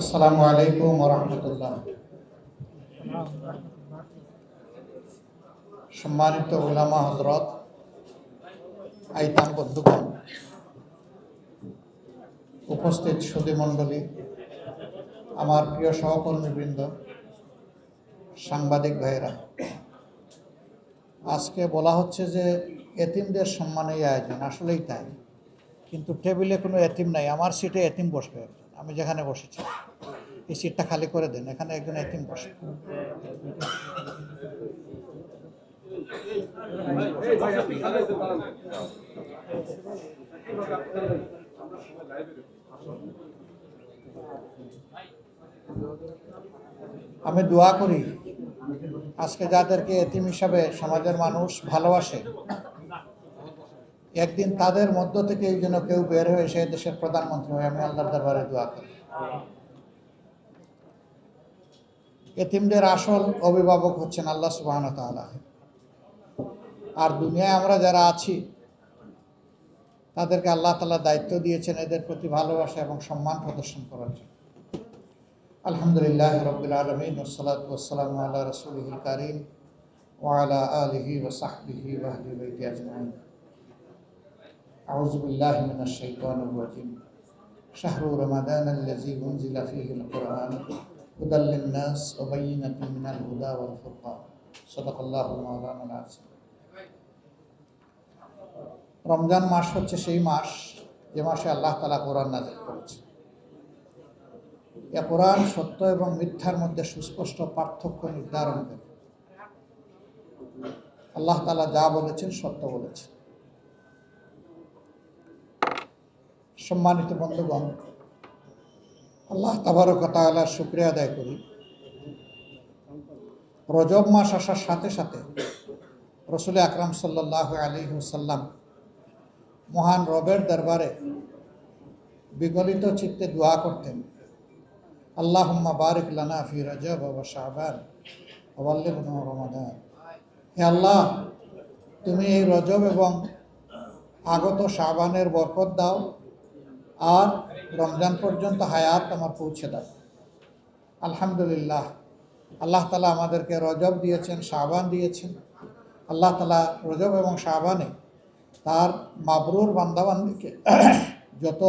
আসসালামু আলাইকুম রহমতুল্লাহ সম্মানিত উলামা হজরত আইতাম বন্ধুগণ, উপস্থিত সুদী মণ্ডলী আমার প্রিয় সহকর্মীবৃন্দ, সাংবাদিক ভাইয়েরা, আজকে বলা হচ্ছে যে এতিমদের সম্মানে আয়োজন আসলেই তাই, কিন্তু টেবিলে কোনো এতিম নাই, আমার সিটে এতিম বসবে। আমি যেখানে বসেছি। এই সিটটা খালি করে দেন, এখানে একজন এতিম বসে। আমি দোয়া করি, আজকে যাদেরকে এতিম হিসাবে সমাজের মানুষ ভালোবাসে একদিন তাদের মধ্য থেকে যেন কেউ বের হয়ে এসে দেশের প্রধানমন্ত্রী হয়ে আমি আল্লাহর দরবারে দোয়া করি। এতিমদের আসল অভিভাবক হচ্ছেন আল্লাহ সুবাহন তাআলা। আর দুনিয়ায় আমরা যারা আছি, তাদেরকে আল্লাহ তালা দায়িত্ব দিয়েছেন এদের প্রতি ভালোবাসা এবং সম্মান প্রদর্শন করার জন্য। আলহামদুলিল্লাহ রবিল আলমিন ওসলাত ওসালাম আল্লাহ রসুলহিল করিম ওয়ালা আলহি ওসাহবিহি ওয়াহলি أعوذ بالله من الشيطان الرجيم شهر رمضان الذي أنزل فيه القرآن هدى للناس وبينة من الهدى والفرقان صدق الله مولانا العظيم রমজান মাস হচ্ছে সেই মাস যে মাসে আল্লাহ তালা কোরআন নাজিল করেছে এ কোরআন সত্য এবং মিথ্যার মধ্যে সুস্পষ্ট পার্থক্য নির্ধারণ করে আল্লাহ তালা যা বলেছেন সত্য বলেছেন সম্মানিত বন্ধুগণ, আল্লাহ তাবারক তাআলার শুক্রিয়া আদায় করি। রজব মাস আসার সাথে সাথে রসুল আকরাম সাল্লাহ আলী সাল্লাম মহান রবের দরবারে বিগলিত চিত্তে দোয়া করতেন আল্লাহ বারিক লানা ফি রজব ও শাহবান হে আল্লাহ, তুমি এই রজব এবং আগত শাহবানের বরকত দাও। আর রমজান পর্যন্ত হায়াত আমার পৌঁছে দাও। আলহামদুলিল্লাহ। আল্লাহ তালা আমাদেরকে রজব দিয়েছেন শাহবান দিয়েছেন। আল্লাহ তালা রজব এবং শাহবানে তার মাবরুর বান্দাবান্দিকে যত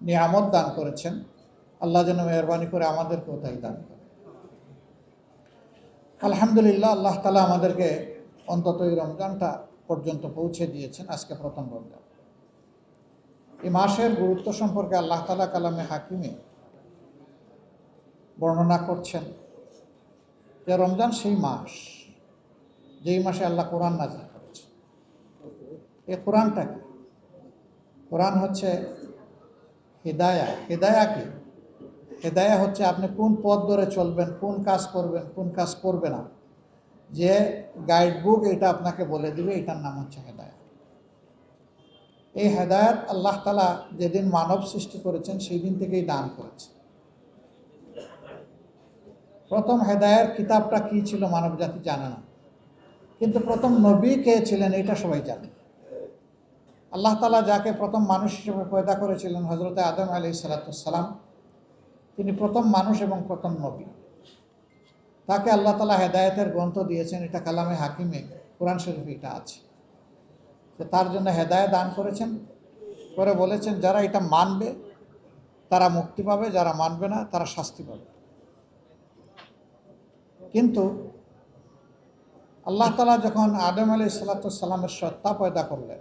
নিয়ামত দান করেছেন, আল্লাহ যেন মেহরবানি করে আমাদেরকেও তাই দান করে আলহামদুলিল্লাহ, আল্লাহ তালা আমাদেরকে অন্তত এই রমজানটা পর্যন্ত পৌঁছে দিয়েছেন। আজকে প্রথম রমজান। এই মাসের গুরুত্ব সম্পর্কে আল্লাহ তালা কালামে হাকিমে বর্ণনা করছেন যে রমজান সেই মাস, যেই মাসে আল্লাহ কোরআন নাজিল করেছে এই কোরআনটা কি? কোরআন হচ্ছে হেদায়া। হেদায়া কি? হেদায়া হচ্ছে আপনি কোন পথ ধরে চলবেন, কোন কাজ করবেন, কোন কাজ করবে না। যে গাইড বুক এটা আপনাকে বলে দিবে, এটার নাম হচ্ছে হেদায়া। এই হেদায়ত আল্লাহ তালা যেদিন মানব সৃষ্টি করেছেন সেই দিন থেকেই দান করেছে। প্রথম হেদায়ের কিতাবটা কি ছিল মানব জাতি জানে না। কিন্তু প্রথম নবী কে ছিলেন, এটা সবাই জানে। আল্লাহ তালা যাকে প্রথম মানুষ হিসেবে পয়দা করেছিলেন হজরত আদম আলি সালাতাম তিনি প্রথম মানুষ এবং প্রথম নবী। তাকে আল্লাহ তালা হেদায়তের গ্রন্থ দিয়েছেন, এটা কালামে হাকিমে, কোরআন শরীফ এটা আছে। তার জন্য হেদায় দান করেছেন। করে বলেছেন, যারা এটা মানবে, তারা মুক্তি পাবে, যারা মানবে না, তারা শাস্তি পাবে। কিন্তু আল্লাহ তালা যখন আদম আলী সাল্লাতামের সত্তা পয়দা করলেন,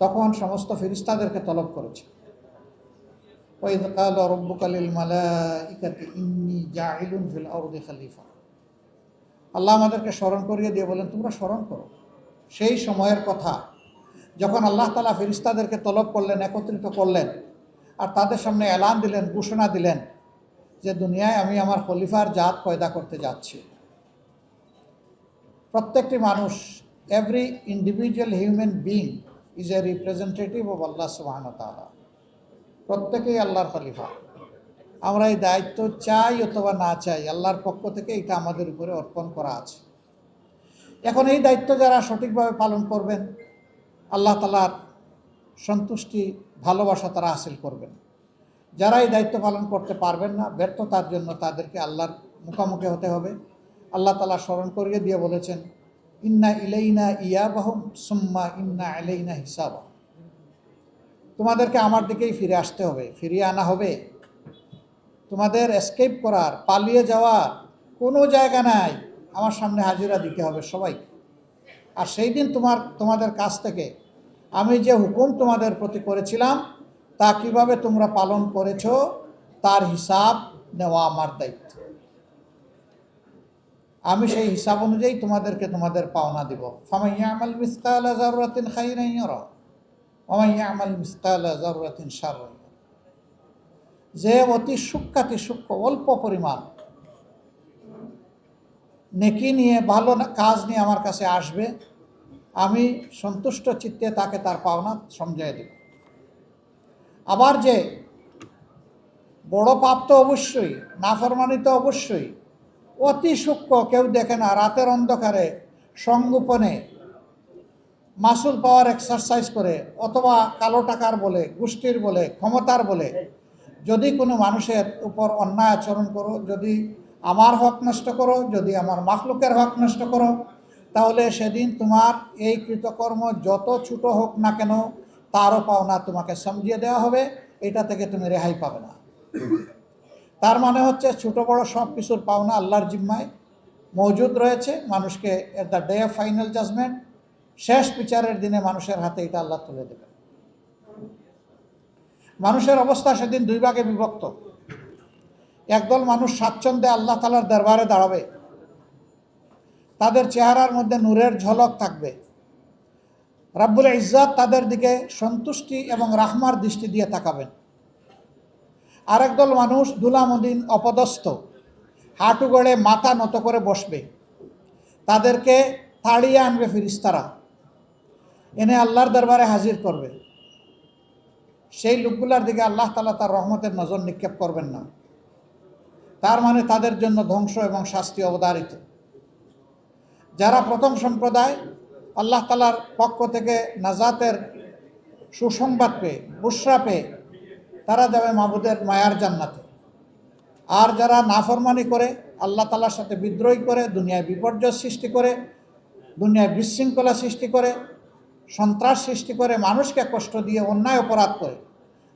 তখন সমস্ত ফিরিস্তাদেরকে তলব করেছে। ওই ফিল আরদি খলিফা। আল্লাহ আমাদেরকে স্মরণ করিয়ে দিয়ে বলেন, তোমরা স্মরণ করো। সেই সময়ের কথা। যখন আল্লাহ তালা ফিরিস্তাদেরকে তলব করলেন, একত্রিত করলেন, আর তাদের সামনে এলান দিলেন, ঘোষণা দিলেন যে, দুনিয়ায় আমি আমার খলিফার জাত পয়দা করতে যাচ্ছি। প্রত্যেকটি মানুষ every individual human being is a representative of Allah সুবাহন তালা প্রত্যেকেই আল্লাহর খলিফা। আমরা এই দায়িত্ব চাই অথবা না চাই, আল্লাহর পক্ষ থেকে এটা আমাদের উপরে অর্পণ করা আছে। এখন এই দায়িত্ব যারা সঠিকভাবে পালন করবেন, আল্লাহ তালার সন্তুষ্টি, ভালোবাসা তারা হাসিল করবেন। যারা এই দায়িত্ব পালন করতে পারবেন না, ব্যর্থতার জন্য তাদেরকে আল্লাহর মুখোমুখি হতে হবে। আল্লাহ তালা স্মরণ করিয়ে দিয়ে বলেছেন, ইন্না ইলাইনা ইয়াবাহম সুম্মা ইন্না ইলাইনা হিসাব তোমাদেরকে আমার দিকেই ফিরে আসতে হবে, ফিরিয়ে আনা হবে। তোমাদের এসকেপ করার, পালিয়ে যাওয়ার কোনো জায়গা নাই। আমার সামনে হাজিরা দিতে হবে সবাই। আর সেই দিন তোমার, তোমাদের কাছ থেকে আমি যে হুকুম তোমাদের প্রতি করেছিলাম, তা কীভাবে তোমরা পালন করেছ, তার হিসাব নেওয়া আমার দায়িত্ব। আমি সেই হিসাব অনুযায়ী তোমাদেরকে তোমাদের পাওনা দিব। আমাল মিসকাল। যে অতি সূক্ষ্মাতি সূক্ষ্ম অল্প পরিমাণ নেকি নিয়ে, ভালো কাজ নিয়ে আমার কাছে আসবে, আমি সন্তুষ্ট চিত্তে তাকে তার পাওনা সমঝাই দেব। আবার যে, বড় পাপ তো অবশ্যই, নাফরমানি তো অবশ্যই, অতি সূক্ষ্ম কেউ দেখে না, রাতের অন্ধকারে, সংগোপনে, মাসুল পাওয়ার এক্সারসাইজ করে, অথবা কালো টাকার বলে, গোষ্ঠীর বলে, ক্ষমতার বলে, যদি কোনো মানুষের উপর অন্যায় আচরণ করো, যদি আমার হক নষ্ট করো, যদি আমার মাখলুকের হক নষ্ট করো, তাহলে সেদিন তোমার এই কৃতকর্ম যত ছোট হোক না কেন, তারও পাওনা তোমাকে সমঝিয়ে দেওয়া হবে, এটা থেকে তুমি রেহাই পাবে না। তার মানে হচ্ছে ছোট বড় সব কিছুর পাওনা আল্লাহর জিম্মায় মজুদ রয়েছে, মানুষকে at the day of final judgement শেষ বিচারের দিনে মানুষের হাতে এটা আল্লাহ তুলে দেবে মানুষের অবস্থা সেদিন দুই ভাগে বিভক্ত। একদল মানুষ স্বাচ্ছন্দ্যে আল্লাহ তালার দরবারে দাঁড়াবে। তাদের চেহারার মধ্যে নূরের ঝলক থাকবে। রাব্বুল ইজ্জাত তাদের দিকে সন্তুষ্টি এবং রাহমার দৃষ্টি দিয়ে তাকাবেন। আরেক দল মানুষ দুলামুদ্দিন অপদস্থ, হাঁটু গড়ে মাথা নত করে বসবে। তাদেরকে তাড়িয়ে আনবে ফিরিস্তারা এনে আল্লাহর দরবারে হাজির করবে। সেই লোকগুলার দিকে আল্লাহ তালা তার রহমতের নজর নিক্ষেপ করবেন না। তার মানে তাদের জন্য ধ্বংস এবং শাস্তি অবধারিত। যারা প্রথম সম্প্রদায়, আল্লাহ তালার পক্ষ থেকে নাজাতের সুসংবাদ পেয়ে বুসরা পেয়ে, তারা যাবে মাহবুদের মায়ার জান্নাতে। আর যারা নাফরমানি করে, আল্লাহ তালার সাথে বিদ্রোহী করে, দুনিয়ায় বিপর্যয় সৃষ্টি করে, দুনিয়ায় বিশৃঙ্খলা সৃষ্টি করে, সন্ত্রাস সৃষ্টি করে, মানুষকে কষ্ট দিয়ে অন্যায় অপরাধ করে,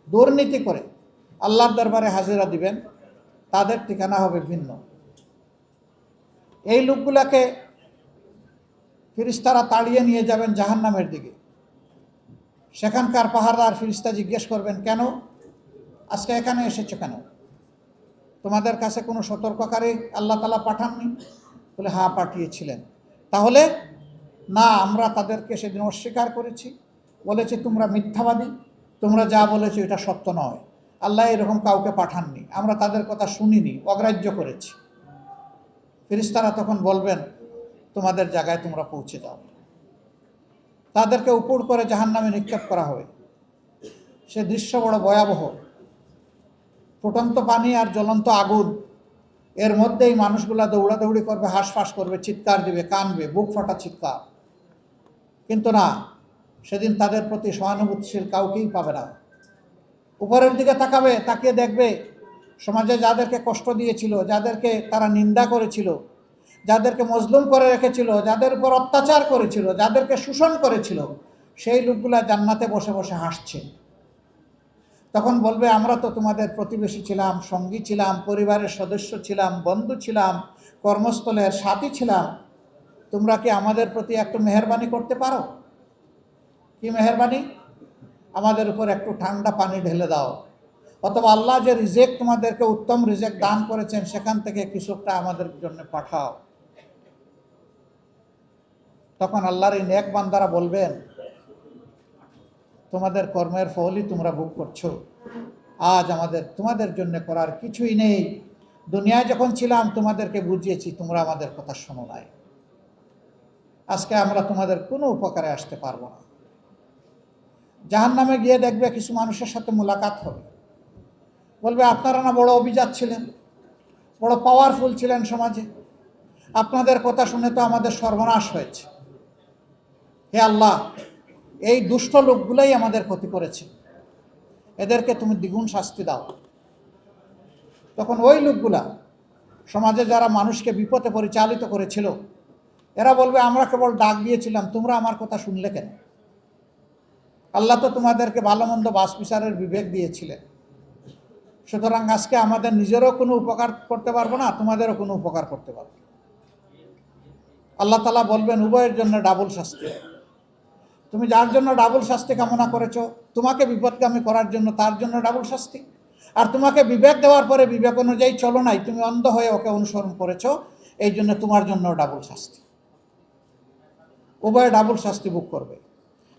দুর্নীতি করে, আল্লাহর দরবারে হাজিরা দিবেন। তাদের ঠিকানা হবে ভিন্ন। এই লোকগুলাকে ফিরিস্তারা তাড়িয়ে নিয়ে যাবেন জাহান্নামের দিকে। সেখানকার পাহাড়দার ফিরিস্তা জিজ্ঞেস করবেন, কেন? আজকে এখানে এসেছ কেন? তোমাদের কাছে কোনো সতর্ককারী আল্লাহ তালা পাঠাননি? বলে হ্যাঁ পাঠিয়েছিলেন। তাহলে, না, আমরা তাদেরকে সেদিন অস্বীকার করেছি। বলেছি, তোমরা মিথ্যাবাদী। তোমরা যা বলেছ, এটা সত্য নয়। আল্লাহ এরকম কাউকে পাঠাননি, আমরা তাদের কথা শুনিনি, অগ্রাহ্য করেছি। ফিরিস্তারা তখন বলবেন, তোমাদের জায়গায় তোমরা পৌঁছে দাও। তাদেরকে উপর করে জাহান নামে নিক্ষেপ করা হবে সে দৃশ্য বড় ভয়াবহ। ফুটন্ত পানি আর জ্বলন্ত আগুন। এর মধ্যেই মানুষগুলা দৌড়াদৌড়ি করবে, হাঁসফাঁস করবে, চিৎকার দিবে, কানবে, বুক ফাটা চিৎকার। কিন্তু না, সেদিন তাদের প্রতি সহানুভূতিশীল কাউকেই পাবে না। উপরের দিকে তাকাবে, তাকিয়ে দেখবে সমাজে যাদেরকে কষ্ট দিয়েছিল, যাদেরকে তারা নিন্দা করেছিল, যাদেরকে মজলুম করে রেখেছিল, যাদের উপর অত্যাচার করেছিল, যাদেরকে শোষণ করেছিল, সেই লোকগুলা জান্নাতে বসে বসে হাসছে। তখন বলবে, আমরা তো তোমাদের প্রতিবেশী ছিলাম, সঙ্গী ছিলাম, পরিবারের সদস্য ছিলাম, বন্ধু ছিলাম, কর্মস্থলের সাথী ছিলাম। তোমরা কি আমাদের প্রতি একটু মেহরবানি করতে পারো? কি মেহরবানি? আমাদের উপর একটু ঠান্ডা পানি ঢেলে দাও। অথবা আল্লাহ যে রিজেক্ট তোমাদেরকে উত্তম রিজেক্ট দান করেছেন, সেখান থেকে কিছুটা আমাদের জন্য পাঠাও। তখন আল্লাহর এই নেক বান্দারা বলবেন, তোমাদের কর্মের ফলই তোমরা ভোগ করছ। আজ আমাদের, তোমাদের জন্য করার কিছুই নেই। দুনিয়ায় যখন ছিলাম, তোমাদেরকে বুঝিয়েছি, তোমরা আমাদের কথা শোনো নাই। আজকে আমরা তোমাদের কোনো উপকারে আসতে পারব না। জাহান নামে গিয়ে দেখবে কিছু মানুষের সাথে মোলাকাত হবে। বলবে, আপনারা না বড় অভিজাত ছিলেন, বড় পাওয়ারফুল ছিলেন সমাজে। আপনাদের কথা শুনে তো আমাদের সর্বনাশ হয়েছে। হে আল্লাহ, এই দুষ্ট লোকগুলাই আমাদের ক্ষতি করেছে। এদেরকে তুমি দ্বিগুণ শাস্তি দাও। তখন ওই লোকগুলা সমাজে যারা মানুষকে বিপদে পরিচালিত করেছিল, এরা বলবে, আমরা কেবল ডাক দিয়েছিলাম, তোমরা আমার কথা শুনলে কেন? আল্লাহ তো তোমাদেরকে ভালো মন্দ বাস বিচারের বিবেক দিয়েছিলেন। সুতরাং আজকে আমাদের নিজেরও কোনো উপকার করতে পারব না, তোমাদেরও কোনো উপকার করতে পারব আল্লাহ তালা বলবেন, উভয়ের জন্য ডাবল শাস্তি। তুমি যার জন্য ডাবল শাস্তি কামনা করেছ, তোমাকে বিপদগামী করার জন্য তার জন্য ডাবল শাস্তি। আর তোমাকে বিবেক দেওয়ার পরে বিবেক অনুযায়ী চলো নাই, তুমি অন্ধ হয়ে ওকে অনুসরণ করেছ, এই জন্য তোমার জন্য ডাবল শাস্তি। উভয়ে ডাবল শাস্তি বুক করবে।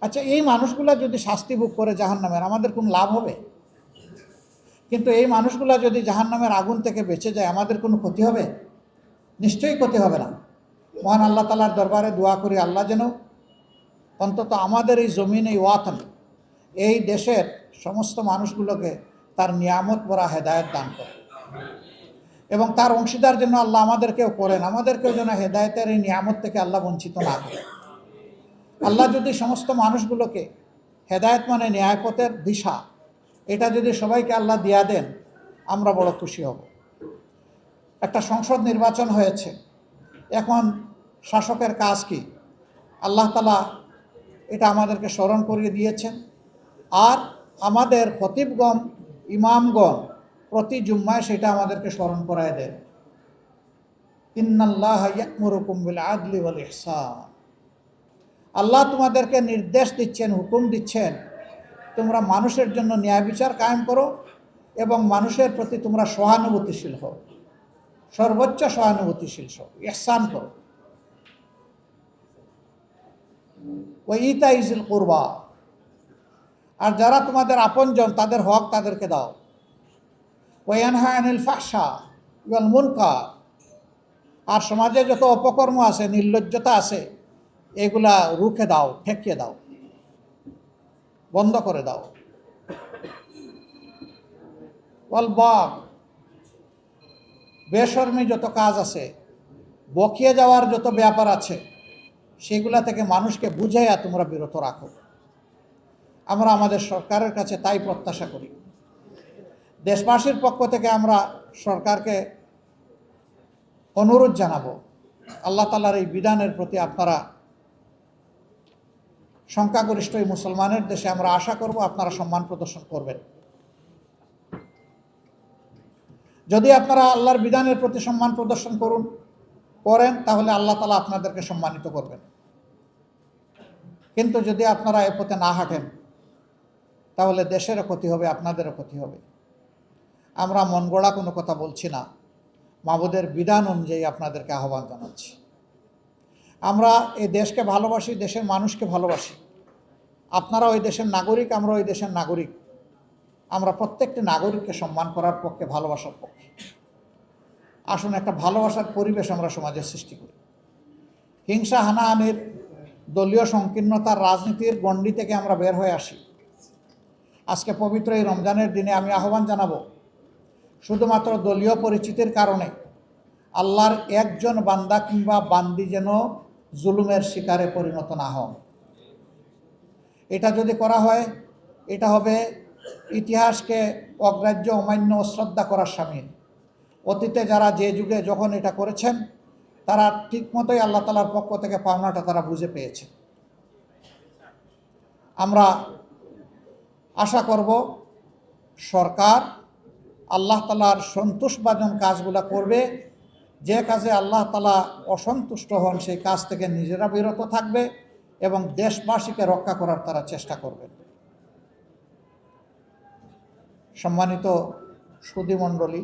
আচ্ছা এই মানুষগুলা যদি শাস্তি ভোগ করে জাহান নামের আমাদের কোনো লাভ হবে? কিন্তু এই মানুষগুলা যদি জাহান নামের আগুন থেকে বেঁচে যায়, আমাদের কোনো ক্ষতি হবে? নিশ্চয়ই ক্ষতি হবে না। মহান আল্লাহ তালার দরবারে দোয়া করি, আল্লাহ যেন অন্তত আমাদের এই জমিন এই ওয়াতন এই দেশের সমস্ত মানুষগুলোকে তার নিয়ামত ভরা হেদায়ত দান করে এবং তার অংশীদার জন্য আল্লাহ আমাদেরকেও করেন, আমাদেরকেও যেন হেদায়তের এই নিয়ামত থেকে আল্লাহ বঞ্চিত না করে আল্লাহ যদি সমস্ত মানুষগুলোকে হেদায়ত মানে ন্যায়পথের দিশা, এটা যদি সবাইকে আল্লাহ দিয়া দেন, আমরা বড় খুশি হব। একটা সংসদ নির্বাচন হয়েছে। এখন শাসকের কাজ কি? আল্লাহ তালা এটা আমাদেরকে স্মরণ করিয়ে দিয়েছেন। আর আমাদের খতিবগণ, ইমামগণ প্রতি জুম্মায় সেটা আমাদেরকে স্মরণ করায় দেন। ইন্নাল্লাহ ইয়াকমুরুকুম বিল আদলি ওয়াল ইহসান। আল্লাহ তোমাদেরকে নির্দেশ দিচ্ছেন, হুকুম দিচ্ছেন, তোমরা মানুষের জন্য ন্যায় বিচার কায়েম করো এবং মানুষের প্রতি তোমরা সহানুভূতিশীল হও। সর্বোচ্চ সহানুভূতিশীল হও, ইহসান করো। ও ইতা ইজিল করবা, আর যারা তোমাদের আপনজন, তাদের হক তাদেরকে দাও। ওয়ানহা আনিল ফাহসা ইওয়াল মুনকা আর সমাজে যত অপকর্ম আছে, নির্লজ্জতা আছে এগুলা রুখে দাও, ঠেকিয়ে দাও, বন্ধ করে দাও। ওয়াল বাগ বেশর্মী যত কাজ আছে, বকিয়ে যাওয়ার যত ব্যাপার আছে, সেগুলা থেকে মানুষকে বুঝাইয়া তোমরা বিরত রাখো। আমরা আমাদের সরকারের কাছে তাই প্রত্যাশা করি। দেশবাসীর পক্ষ থেকে আমরা সরকারকে অনুরোধ জানাব, আল্লাহ তালার এই বিধানের প্রতি আপনারা সংখ্যাগরিষ্ঠ এই মুসলমানের দেশে আমরা আশা করব আপনারা সম্মান প্রদর্শন করবেন। যদি আপনারা আল্লাহর বিধানের প্রতি সম্মান প্রদর্শন করুন, করেন, তাহলে আল্লাহ তালা আপনাদেরকে সম্মানিত করবেন। কিন্তু যদি আপনারা এ পথে না হাঁটেন, তাহলে দেশেরও ক্ষতি হবে, আপনাদেরও ক্ষতি হবে। আমরা মন গড়া কোনো কথা বলছি না। মাবুদের বিধান অনুযায়ী আপনাদেরকে আহ্বান জানাচ্ছি। আমরা এই দেশকে ভালোবাসি, দেশের মানুষকে ভালোবাসি। আপনারা ওই দেশের নাগরিক আমরা ওই দেশের নাগরিক। আমরা প্রত্যেকটি নাগরিককে সম্মান করার পক্ষে, ভালোবাসার পক্ষে। আসুন একটা ভালোবাসার পরিবেশ আমরা সমাজে সৃষ্টি করি। হিংসা, হানাহানির দলীয় সংকীর্ণতার রাজনীতির গণ্ডি থেকে আমরা বের হয়ে আসি। আজকে পবিত্র এই রমজানের দিনে আমি আহ্বান জানাব, শুধুমাত্র দলীয় পরিচিতির কারণে, আল্লাহর একজন বান্দা কিংবা বান্দি যেন জুলুমের শিকারে পরিণত না হন এটা যদি করা হয়, এটা হবে ইতিহাসকে অগ্রাহ্য, অমান্য শ্রদ্ধা করার সামিল অতীতে যারা যে যুগে যখন এটা করেছেন, তারা ঠিকমতোই আল্লাহ তালার পক্ষ থেকে পাওনাটা তারা বুঝে পেয়েছে। আমরা আশা করব, সরকার আল্লাহ তালার সন্তোষবাজন কাজগুলো করবে যে কাজে আল্লাহ তালা অসন্তুষ্ট হন, সেই কাজ থেকে নিজেরা বিরত থাকবে এবং দেশবাসীকে রক্ষা করার তারা চেষ্টা করবে সম্মানিত সুদীমণ্ডলী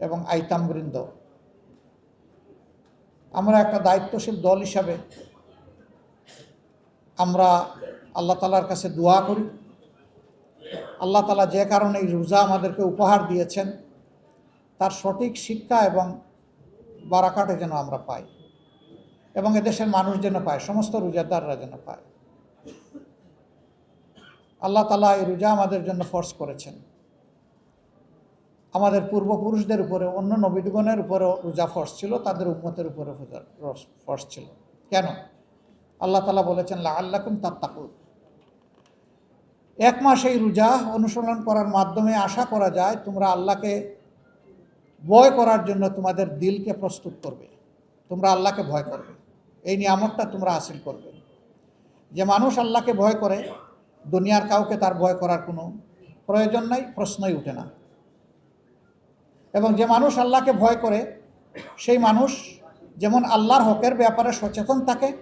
এবং আইতামবৃন্দ, আমরা একটা দায়িত্বশীল দল হিসাবে আমরা আল্লাহ তালার কাছে দোয়া করি। আল্লাহ তালা যে কারণে এই রোজা আমাদেরকে উপহার দিয়েছেন, তার সঠিক শিক্ষা এবং বারাকাটে যেন আমরা পাই এবং এদেশের মানুষ যেন পায়, সমস্ত রোজাদাররা যেন পায়। আল্লাহ তালা এই রোজা আমাদের জন্য ফর্স করেছেন। আমাদের পূর্বপুরুষদের উপরে অন্য নবীদগণের উপরেও রোজা ফর্স ছিল, তাদের উম্মতের উপরে ফর্স ছিল। কেন? আল্লাহ তালা বলেছেন লা আল্লাকুম তাত্তাকুর এক মাস এই রোজা অনুসরণ করার মাধ্যমে আশা করা যায় তোমরা আল্লাহকে ভয় করার জন্য তোমাদের দিলকে প্রস্তুত করবে। তোমরা আল্লাহকে ভয় করবে। এই নিয়ামতটা তোমরা হাসিল করবে। যে মানুষ আল্লাহকে ভয় করে, দুনিয়ার কাউকে তার ভয় করার কোনো প্রয়োজন নাই, প্রশ্নই উঠে না। এবং যে মানুষ আল্লাহকে ভয় করে, সেই মানুষ যেমন আল্লাহর হকের ব্যাপারে সচেতন থাকে,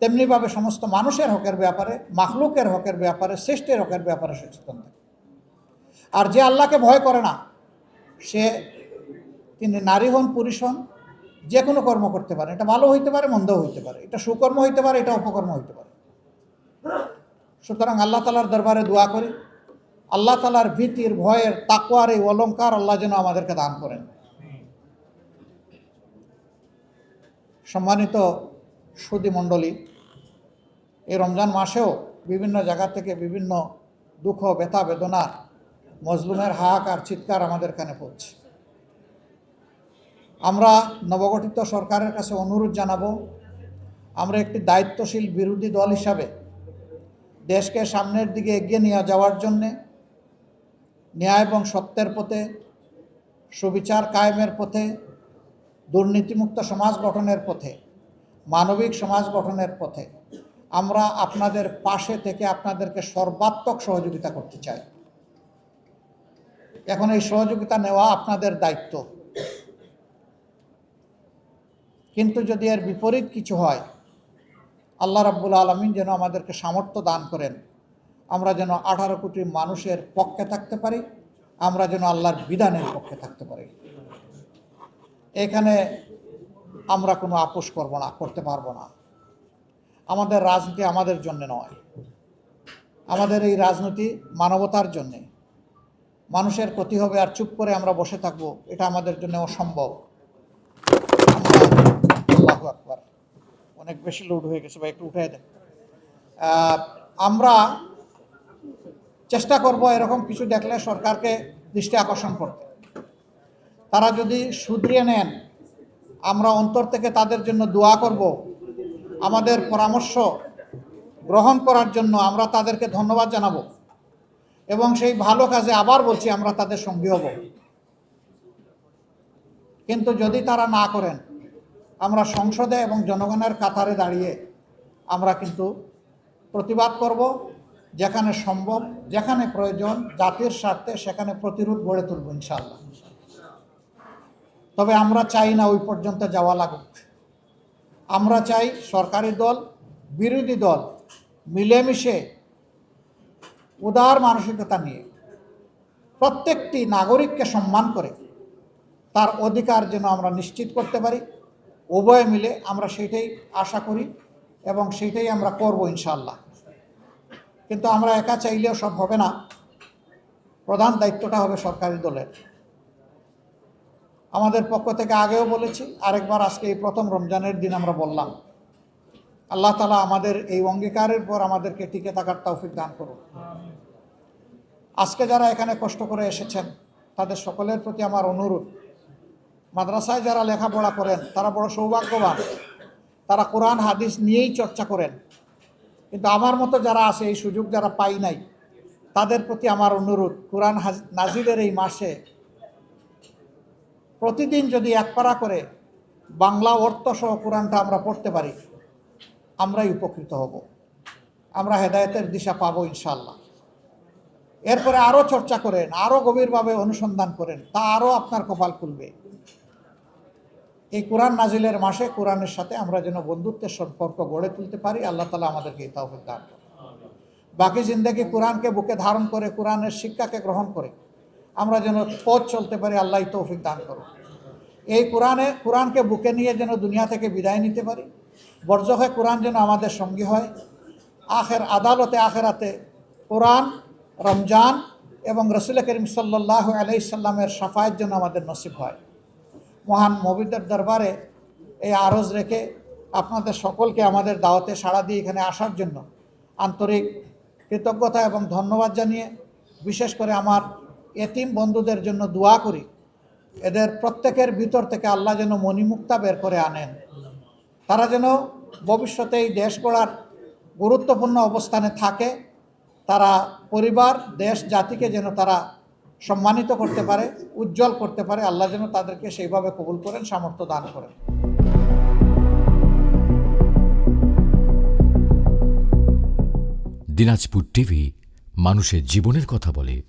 তেমনিভাবে সমস্ত মানুষের হকের ব্যাপারে, মাখলুকের হকের ব্যাপারে সৃষ্টির হকের ব্যাপারে সচেতন থাকে। আর যে আল্লাহকে ভয় করে না, সে তিনি নারী হন, পুরুষ হন, যে কোনো কর্ম করতে পারে। এটা ভালো হইতে পারে, মন্দও হইতে পারে। এটা সুকর্ম হইতে পারে, এটা অপকর্ম হইতে পারে। সুতরাং আল্লাহ তালার দরবারে দোয়া করি। আল্লাহ তালার ভীতির, ভয়ের তাকুয়ার এই অলঙ্কার আল্লাহ যেন আমাদেরকে দান করেন। সম্মানিত সুদী মণ্ডলী, এই রমজান মাসেও বিভিন্ন জায়গা থেকে বিভিন্ন দুঃখ, ব্যথা, বেদনা, মজলুমের হাহাকার, চিৎকার আমাদের কানে পড়ছে। আমরা নবগঠিত সরকারের কাছে অনুরোধ জানাব, আমরা একটি দায়িত্বশীল বিরোধী দল হিসাবে দেশকে সামনের দিকে এগিয়ে নিয়ে যাওয়ার জন্যে ন্যায় এবং সত্যের পথে, সুবিচার কায়েমের পথে, দুর্নীতিমুক্ত সমাজ গঠনের পথে, মানবিক সমাজ গঠনের পথে, আমরা আপনাদের পাশে থেকে আপনাদেরকে সর্বাত্মক সহযোগিতা করতে চাই। এখন এই সহযোগিতা নেওয়া আপনাদের দায়িত্ব। কিন্তু যদি এর বিপরীত কিছু হয়, আল্লাহ রাব্বুল আলমিন যেন আমাদেরকে সামর্থ্য দান করেন। আমরা যেন আঠারো কোটি মানুষের পক্ষে থাকতে পারি, আমরা যেন আল্লাহর বিধানের পক্ষে থাকতে পারি। এখানে আমরা কোনো আপোষ করব না, করতে পারব না। আমাদের রাজনীতি আমাদের জন্য নয়। আমাদের এই রাজনীতি মানবতার জন্যে। মানুষের ক্ষতি হবে আর চুপ করে আমরা বসে থাকব, এটা আমাদের জন্য অসম্ভব আমরা আল্লাহু আকবার অনেক বেশি লোড হয়ে গেছে বা একটু উঠে দেন। আমরা চেষ্টা করব এরকম কিছু দেখলে সরকারকে দৃষ্টি আকর্ষণ করতে। তারা যদি শুধরিয়ে নেন, আমরা অন্তর থেকে তাদের জন্য দোয়া করব, আমাদের পরামর্শ গ্রহণ করার জন্য আমরা তাদেরকে ধন্যবাদ জানাব এবং সেই ভালো কাজে আবার বলছি আমরা তাদের সঙ্গী হব। কিন্তু যদি তারা না করেন আমরা সংসদে এবং জনগণের কাতারে দাঁড়িয়ে আমরা কিন্তু প্রতিবাদ করব, যেখানে সম্ভব, যেখানে প্রয়োজন, জাতির স্বার্থে সেখানে প্রতিরোধ গড়ে তুলব ইনশাল্লাহ তবে আমরা চাই না ওই পর্যন্ত যাওয়া লাগুক। আমরা চাই সরকারি দল, বিরোধী দল মিলেমিশে উদার মানসিকতা নিয়ে প্রত্যেকটি নাগরিককে সম্মান করে তার অধিকার যেন আমরা নিশ্চিত করতে পারি। উভয়ে মিলে আমরা সেইটাই আশা করি এবং সেইটাই আমরা করব ইনশাল্লাহ কিন্তু আমরা একা চাইলেও সব হবে না। প্রধান দায়িত্বটা হবে সরকারি দলের। আমাদের পক্ষ থেকে আগেও বলেছি, আরেকবার আজকে এই প্রথম রমজানের দিন আমরা বললাম, আল্লাহ তালা আমাদের এই অঙ্গীকারের পর আমাদেরকে টিকে থাকার তৌফিক দান করুন। আজকে যারা এখানে কষ্ট করে এসেছেন, তাদের সকলের প্রতি আমার অনুরোধ মাদ্রাসায় যারা লেখাপড়া করেন, তারা বড় সৌভাগ্যবান। তারা কোরআন, হাদিস নিয়েই চর্চা করেন। কিন্তু আমার মতো যারা আছে, এই সুযোগ যারা পাই নাই, তাদের প্রতি আমার অনুরোধ, কোরআন নাজিলের এই মাসে প্রতিদিন যদি এক পারা করে বাংলা অর্থ সহ কোরআনটা আমরা পড়তে পারি, আমরাই উপকৃত হব। আমরা হেদায়েতের দিশা পাবো ইনশাল্লাহ এরপরে আরও চর্চা করেন আরও গভীরভাবে অনুসন্ধান করেন, তা আরও আপনার কপাল খুলবে। এই কোরআন নাজিলের মাসে কোরআনের সাথে আমরা যেন বন্ধুত্বের সম্পর্ক গড়ে তুলতে পারি, আল্লাহ তালা আমাদেরকে এই তৌফিক দান বাকি জিন্দগি কোরআনকে বুকে ধারণ করে, কোরআনের শিক্ষাকে গ্রহণ করে, আমরা যেন পথ চলতে পারি, আল্লাহ তৌফিক দান করুন। এই কোরআনে, কোরআনকে বুকে নিয়ে যেন দুনিয়া থেকে বিদায় নিতে পারি বর্জকে কোরআন যেন আমাদের সঙ্গী হয়, আখের আদালতে, আখেরাতে কোরআন, রমজান এবং রসুল করিম সাল্লাহ আলাইসাল্লামের সাফায়ের জন্য আমাদের নসিব হয়। মহান মবিদের দরবারে এই আরজ রেখে আপনাদের সকলকে আমাদের দাওয়াতে সাড়া দিয়ে এখানে আসার জন্য আন্তরিক কৃতজ্ঞতা এবং ধন্যবাদ জানিয়ে বিশেষ করে আমার এতিম বন্ধুদের জন্য দোয়া করি। এদের প্রত্যেকের ভিতর থেকে আল্লাহ যেন মণিমুক্তা বের করে আনেন। তারা যেন ভবিষ্যতে এই দেশ গড়ার গুরুত্বপূর্ণ অবস্থানে থাকে। তারা পরিবার, দেশ, জাতিকে যেন তারা সম্মানিত করতে পারে, উজ্জ্বল করতে পারে, আল্লাহ যেন তাদেরকে সেইভাবে কবুল করেন, সামর্থ্য দান করেন। দিনাজপুর টিভি, মানুষের জীবনের কথা বলে।